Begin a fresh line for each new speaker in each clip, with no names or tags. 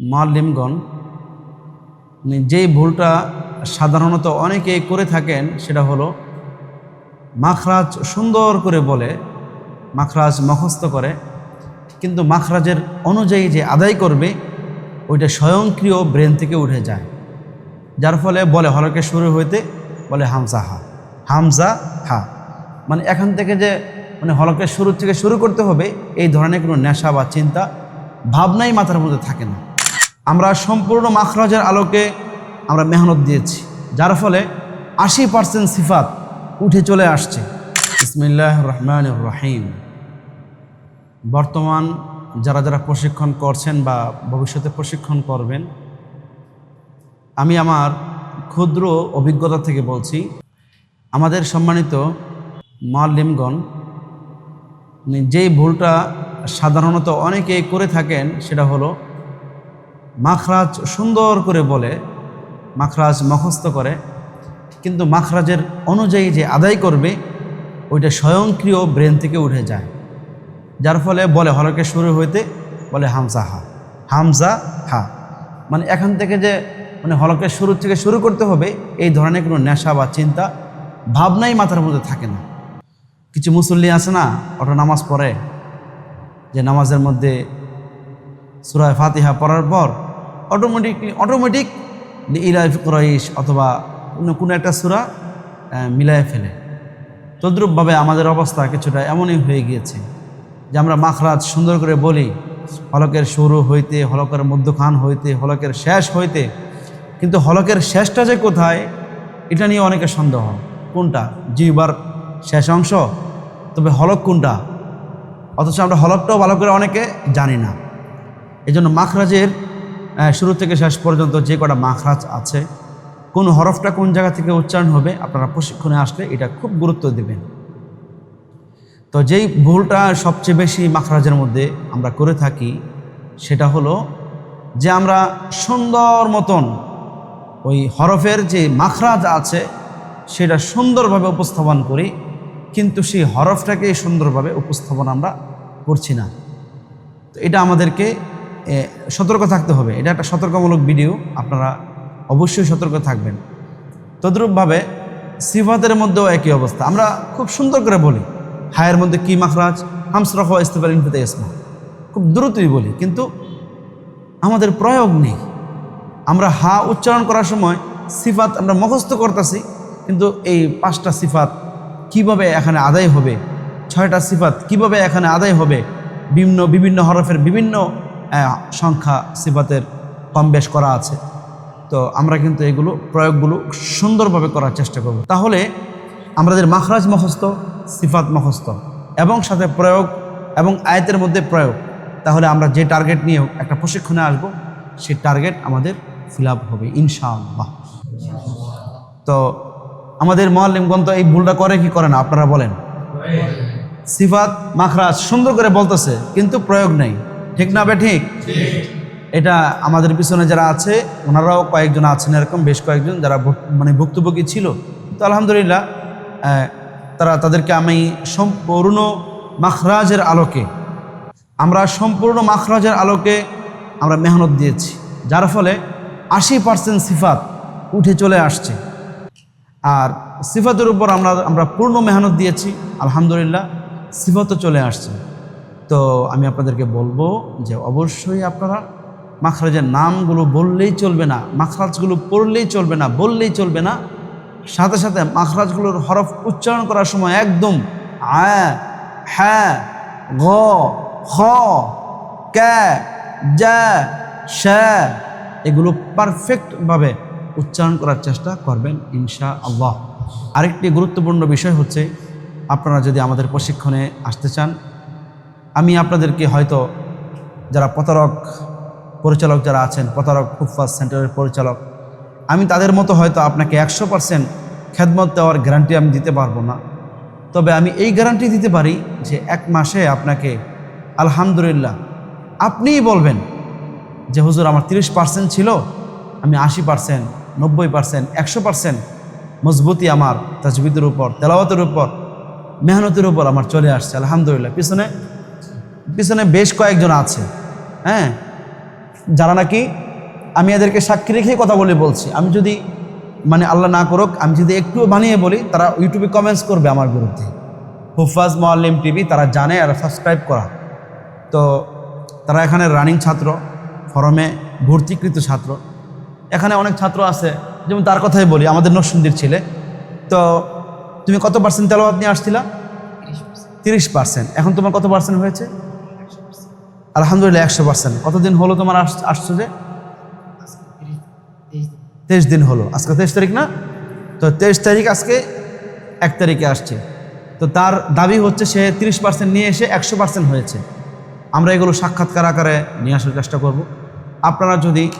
মাল্লিমগণ মানে যেই ভুলটা সাধারণত অনেকেই করে থাকেন সেটা হলো, মাখরাজ সুন্দর করে বলে, মাখরাজ মুখস্থ করে, কিন্তু মাখরাজের অনুযায়ী যে আদায় করবে, ওইটা স্বয়ংক্রিয় ব্রেন থেকে উঠে যায়। যার ফলে বলে হলকে শুরু হইতে বলে হামসা হা হামসা হা। মানে এখান থেকে যে মানে হলকের শুরু থেকে শুরু করতে হবে, এই ধরনের কোনো নেশা বা চিন্তা, ভাবনাই মাথার মধ্যে থাকে না। আমরা সম্পূর্ণ মাখরাজের আলোকে আমরা মেহনত দিয়েছি, যার ফলে আশি পার্সেন্ট সিফাত উঠে চলে আসছে। ইসমিল্লাহ রহমান রহিম। বর্তমান যারা যারা প্রশিক্ষণ করছেন বা ভবিষ্যতে প্রশিক্ষণ করবেন, আমি আমার ক্ষুদ্র অভিজ্ঞতা থেকে বলছি, আমাদের সম্মানিত মাল্লিমগণ যেই ভুলটা সাধারণত অনেকেই করে থাকেন, সেটা হলো মাখরাজ সুন্দর করে বলে, মাখরাজ মুখস্থ করে, কিন্তু মাখরাজের অনুযায়ী যে আদায় করবে, ওইটা স্বয়ংক্রিয় ব্রেন থেকে উঠে যায়। যার ফলে বলে, হলকে শুরু হইতে বলে, হামজা হা হামজা হা। মানে এখান থেকে যে মানে হলকে শুরু থেকে শুরু করতে হবে, এই ধরনের কোনো নেশা বা চিন্তা, ভাবনাই মাথার মধ্যে থাকে না। কিছু মুসল্লি আছে না ওটা নামাজ পড়ে, যে নামাজের মধ্যে সুরায় ফাতিহা পড়ার পর অটোমেটিকলি অটোমেটিক ইলাইফ কুরাইশ অথবা অন্য কোনো একটা সুরা মিলায় ফেলে। তদ্রূপভাবে আমাদের অবস্থা কিছুটা এমনই হয়ে গিয়েছে যে আমরা মাখরাজ সুন্দর করে বলি, হলকের শুরু হইতে, হলকের মধ্যখান হইতে, হলকের শেষ হইতে। কিন্তু হলকের শেষটা যে কোথায়, এটা নিয়ে অনেকের সন্দেহ। কোনটা? জিবার শেষ অংশ? তবে হলক কোনটা? অথচ আমরা হলকটাও ভালো করে অনেকে জানি না। এই জন্য মাখরাজের শুরু থেকে শেষ পর্যন্ত যে কটা মাখরাজ আছে, কোন হরফটা কোন জায়গা থেকে উচ্চারণ হবে, আপনারা প্রশিক্ষণে আসলে এটা খুব গুরুত্ব দেবেন। তো যেই ভুলটা সবচেয়ে বেশি মাখরাজের মধ্যে আমরা করে থাকি, সেটা হলো যে আমরা সুন্দর মতন ওই হরফের যে মাখরাজ আছে, সেটা সুন্দরভাবে উপস্থাপন করি, কিন্তু সেই হরফটাকে সুন্দরভাবে উপস্থাপন আমরা করছি না। তো এটা আমাদেরকে সতর্ক থাকতে হবে। এটা একটা সতর্কমূলক ভিডিও, আপনারা অবশ্যই সতর্ক থাকবেন। তদ্রূপভাবে সিফাতের মধ্যেও একই অবস্থা। আমরা খুব সুন্দর করে বলি, হায়ের মধ্যে কি মাখরাজ? হামসরফ ইস্তেফার ইনফিতে ইসমা। খুব দ্রুতই বলি, কিন্তু আমাদের প্রয়োগ নেই। আমরা হা উচ্চারণ করার সময় সিফাত আমরা মুখস্থ করতেছি, কিন্তু এই পাঁচটা সিফাত কীভাবে এখানে আদায় হবে, ছয়টা সিফাত কীভাবে এখানে আদায় হবে বিভিন্ন বিভিন্ন হরফের বিভিন্ন সংখ্যা সিফাতের কম বেশ করা আছে। তো আমরা কিন্তু এগুলো প্রয়োগগুলো সুন্দরভাবে করার চেষ্টা করব। তাহলে আমাদের মাখরাজ মুখস্থ সিফাত মুখস্থ এবং সাথে প্রয়োগ এবং আয়তের মধ্যে প্রয়োগ। তাহলে আমরা যে টার্গেট নিয়ে একটা প্রশিক্ষণে আসব সেই টার্গেট আমাদের ফিল আপ হবে ইনশাআল্লাহ। তো আমাদের মহালিমগণ তো এই ভুলটা করে কি করে না আপনারা বলেন? সিফাত মাখরাজ সুন্দর করে বলতেছে কিন্তু প্রয়োগ নেই। ঠিক না ঠিক এটা আমাদের পিছনে যারা আছে, ওনারাও কয়েকজন আছেন এরকম, বেশ কয়েকজন যারা মানে ভুক্তভোগী ছিল। তো আলহামদুলিল্লাহ তারা তাদেরকে আমি সম্পূর্ণ মাখরাজের আলোকে, আমরা সম্পূর্ণ মাখরাজের আলোকে আমরা মেহনত দিয়েছি। যার ফলে আশি পার্সেন্ট সিফাত উঠে চলে আসছে। আর সিফাতের উপর আমরা আমরা পূর্ণ মেহনত দিয়েছি, আলহামদুলিল্লাহ, সিফাতও চলে আসছে। তো আমি আপনাদেরকে বলব যে অবশ্যই আপনারা মাখরাজের নামগুলো বললেই চলবে না, মাখরাজগুলো পড়লেই চলবে না, বললেই চলবে না। সাথে সাথে মাখরাজগুলোর হরফ উচ্চারণ করার সময় একদম আয় হ্যাঁ গ খ ক্যা এগুলো পারফেক্টভাবে উচ্চারণ করার চেষ্টা করবেন ইনশা আল্লাহ আরেকটি গুরুত্বপূর্ণ বিষয় হচ্ছে, আপনারা যদি আমাদের প্রশিক্ষণে আসতে চান আপনাদেরকে হয়তো যারা প্রতারক পরিচালক যারা আছেন, প্রতারক ফুফাস সেন্টারের পরিচালক, আমি তাদের মতো হয়তো আপনাকে একশো পার্সেন্ট খেদমত দেওয়ার গ্যারান্টি আমি দিতে পারব না। তবে আমি এই গ্যারান্টি দিতে পারি যে এক মাসে আপনাকে আলহামদুলিল্লাহ আপনিই বলবেন যে, হুজুর, আমার তিরিশ পার্সেন্ট ছিল, আমি আশি পার্সেন্ট নব্বই পার্সেন্ট একশো পার্সেন্ট মজবুতি আমার তাজবিদের উপর, তেলাওয়াতের উপর, মেহনতের উপর আমার চলে আসছে, আলহামদুলিল্লাহ। পিছনে পিছনে বেশ কয়েকজন আছে। হ্যাঁ? যারা নাকি আমি এদেরকে সাক্ষী রেখে কথা বলে বলছি। আমি যদি মানে আল্লাহ না করুক, আমি যদি একটুও বানিয়ে বলি, তারা ইউটিউবে কমেন্টস করবে আমার বিরুদ্ধে। হুফাজ মোয়াল্লিম টিভি তারা জানে আর সাবস্ক্রাইব করা। তো তারা এখানে রানিং ছাত্র ফরমে ভর্তিকৃত ছাত্র। এখানে অনেক ছাত্র আছে, যেমন তার কথাই বলি, আমাদের নরসিংদীর ছেলে। তো তুমি কত পার্সেন্ট তেলাওয়াত নিয়ে আসছিলা? তিরিশ পার্সেন্ট এখন তোমার কত পার্সেন্ট হয়েছে? আলহামদুলিল্লাহ, একশো পার্সেন্ট কতদিন হলো তোমার আস- আসছো যে তেইশ দিন হলো। আজকে তেইশ তারিখ না? তো তেইশ তারিখ আজকে এক তারিখে আসছে। তো তার দাবি হচ্ছে সে তিরিশ পার্সেন্ট নিয়ে এসে একশো পার্সেন্ট হয়েছে। আমরা এগুলো সাক্ষাৎকার আকারে নিয়ে আসার চেষ্টা করব। আপনারা যদি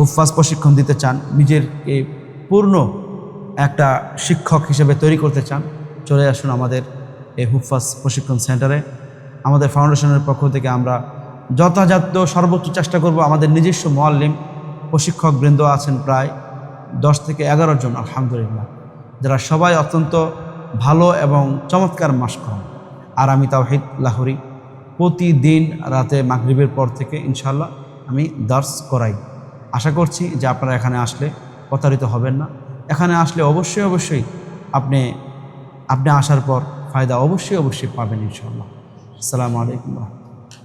হুফাজ প্রশিক্ষণ দিতে চান, নিজের এই পূর্ণ একটা শিক্ষক হিসেবে তৈরি করতে চান, চলে আসুন আমাদের এই হুফাজ প্রশিক্ষণ সেন্টারে। আমাদের ফাউন্ডেশনের পক্ষ থেকে আমরা যথাযথ সর্বোচ্চ চেষ্টা করব আমাদের নিজস্ব মোয়াল্লিম প্রশিক্ষক বৃন্দ আছেন প্রায় দশ থেকে এগারো জন, আলহামদুলিল্লাহ, যারা সবাই অত্যন্ত ভালো এবং চমৎকার মাস করেন আর আমি তাওহিদ লাহরি। প্রতিদিন রাতে মাগরিবের পর থেকে ইনশাল্লাহ আমি দার্স করাই। আশা করছি যে আপনারা এখানে আসলে প্রতারিত হবেন না। এখানে আসলে অবশ্যই অবশ্যই আপনি আপনি আসার পর ফায়দা অবশ্যই অবশ্যই পাবেন ইনশাল্লাহ আসসালামু আলাইকুম